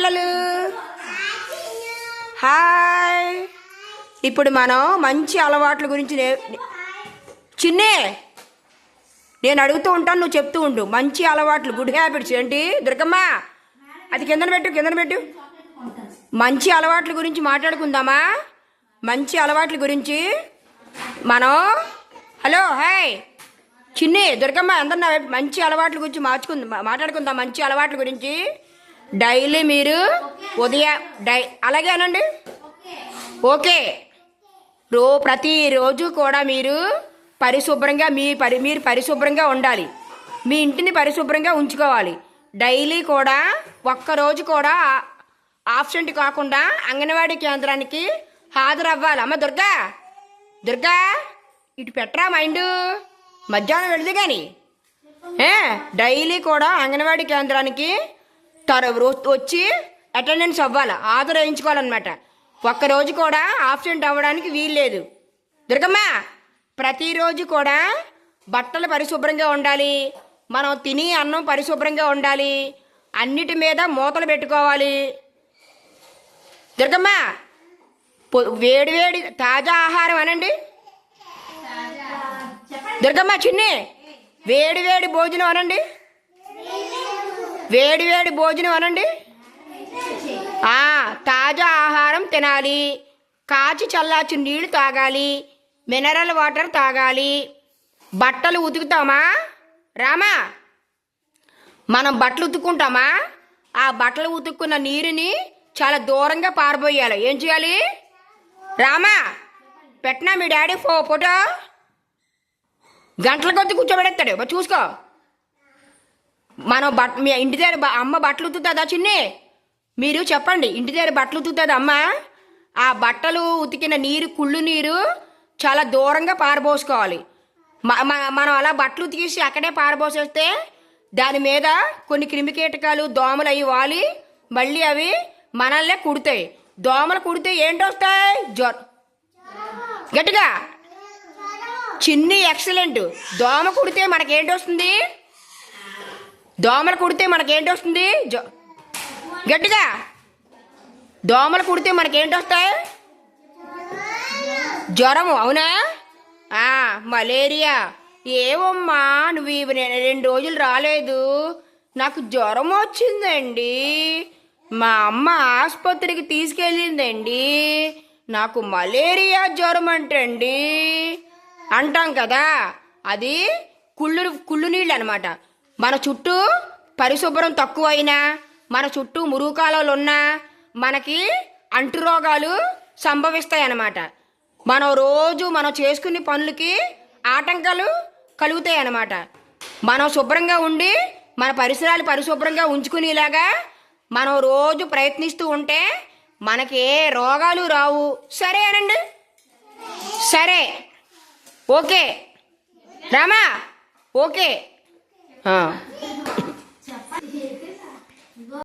పిల్లలు. హాయ్. ఇప్పుడు మనం మంచి అలవాట్ల గురించి నే చిన్నే నేను అడుగుతూ ఉంటాను నువ్వు చెప్తూ ఉండు. మంచి అలవాట్లు గుడ్ హ్యాబిట్స్. ఏంటి? దుర్గమ్మ అది కిందన పెట్టు కిందన పెట్టు. మంచి అలవాట్ల గురించి మాట్లాడుకుందామా? మంచి అలవాట్ల గురించి మనం హలో హాయ్. చిన్ని దుర్గమ్మ అందరు మంచి అలవాట్ల గురించి మార్చుకుందాం మాట్లాడుకుందాం. మంచి అలవాట్ల గురించి డైలీ మీరు ఉదయం డై అలాగే అనండి. ఓకే. రో ప్రతిరోజు కూడా మీరు పరిశుభ్రంగా మీ పరి మీరు పరిశుభ్రంగా ఉండాలి. మీ ఇంటిని పరిశుభ్రంగా ఉంచుకోవాలి. డైలీ కూడా ఒక్కరోజు కూడా ఆబ్సెంట్ కాకుండా అంగన్వాడీ కేంద్రానికి హాజరవ్వాలి. అమ్మ దుర్గా దుర్గా ఇటు పెట్టరా మైండ్? మధ్యాహ్నం వెళ్ళదు కానీ. డైలీ కూడా అంగన్వాడీ కేంద్రానికి వచ్చి అటెండెన్స్ అవ్వాలి? ఆధార్ వేయించుకోవాలన్నమాట ఒక్కరోజు కూడా ఆబ్సెంట్ అవ్వడానికి వీల్లేదు. దుర్గమ్మ ప్రతిరోజు కూడా బట్టలు పరిశుభ్రంగా ఉండాలి. మనం తిని అన్నం పరిశుభ్రంగా ఉండాలి. అన్నిటి మీద మూతలు పెట్టుకోవాలి. దుర్గమ్మ వేడి వేడి తాజా ఆహారం అనండి. దుర్గమ్మ చిన్ని వేడి వేడి భోజనం అనండి. వేడి వేడి భోజనం అనండి? తాజా ఆహారం తినాలి. కాచి చల్లార్చి నీళ్ళు తాగాలి. మినరల్ వాటర్ తాగాలి. బట్టలు ఉతుకుతామా? రామా మనం బట్టలు ఉతుక్కుంటామా? ఆ బట్టలు ఉతుక్కున్న నీరుని చాలా దూరంగా పారబోయాలి. ఏం చేయాలి? రామా పెట్టినా మీ డాడీ ఫో ఫోటో? గంటల కొద్ది కూర్చోబెడతాడు. చూసుకో. మనం బట్ మీ ఇంటి దగ్గర అమ్మ బట్టలు ఉతుకుతుందా చిన్ని? మీరు చెప్పండి ఇంటి దగ్గర బట్టలు ఉతుకుతుంది అమ్మ? ఆ బట్టలు ఉతికిన నీరు కుళ్ళు నీరు చాలా దూరంగా పారబోసుకోవాలి. మనం అలా బట్టలు ఉతికేసి అక్కడే పారబోసేస్తే దాని మీద కొన్ని క్రిమికీటకాలు దోమలు అవి వాలి మళ్ళీ అవి మనల్నే కుడతాయి. దోమలు కుడితే ఏంటి వస్తాయి? జ్వర. గట్టిగా. చిన్ని ఎక్సలెంట్ దోమ కుడితే మనకేంటి వస్తుంది? దోమలు కుడితే మనకేంటి వస్తుంది? గట్టిగా. దోమలు కుడితే మనకేంటి వస్తాయి? జ్వరము అవునా? ఆ, మలేరియా. ఏవమ్మా నువ్వు ఇవి రెండు రోజులు రాలేదు. నాకు జ్వరం వచ్చిందండి. మా అమ్మ ఆసుపత్రికి తీసుకెళ్ళిందండి. నాకు మలేరియా జ్వరం అంటండి. అంటాం కదా. అది కుళ్ళు కుళ్ళు నీళ్ళు అనమాట మన చుట్టూ పరిశుభ్రం తక్కువైనా మన చుట్టూ మురుగుకాలలు ఉన్నా మనకి అంటురోగాలు సంభవిస్తాయి అన్నమాట మనం రోజు మనం చేసుకునే పనులకి ఆటంకాలు కలుగుతాయి అన్నమాట మనం శుభ్రంగా ఉండి మన పరిసరాలు పరిశుభ్రంగా ఉంచుకునేలాగా మనం రోజు ప్రయత్నిస్తూ ఉంటే మనకి ఏ రోగాలు రావు. సరే అనండి? సరే. ఓకే. రామా? ఓకే. ఆ.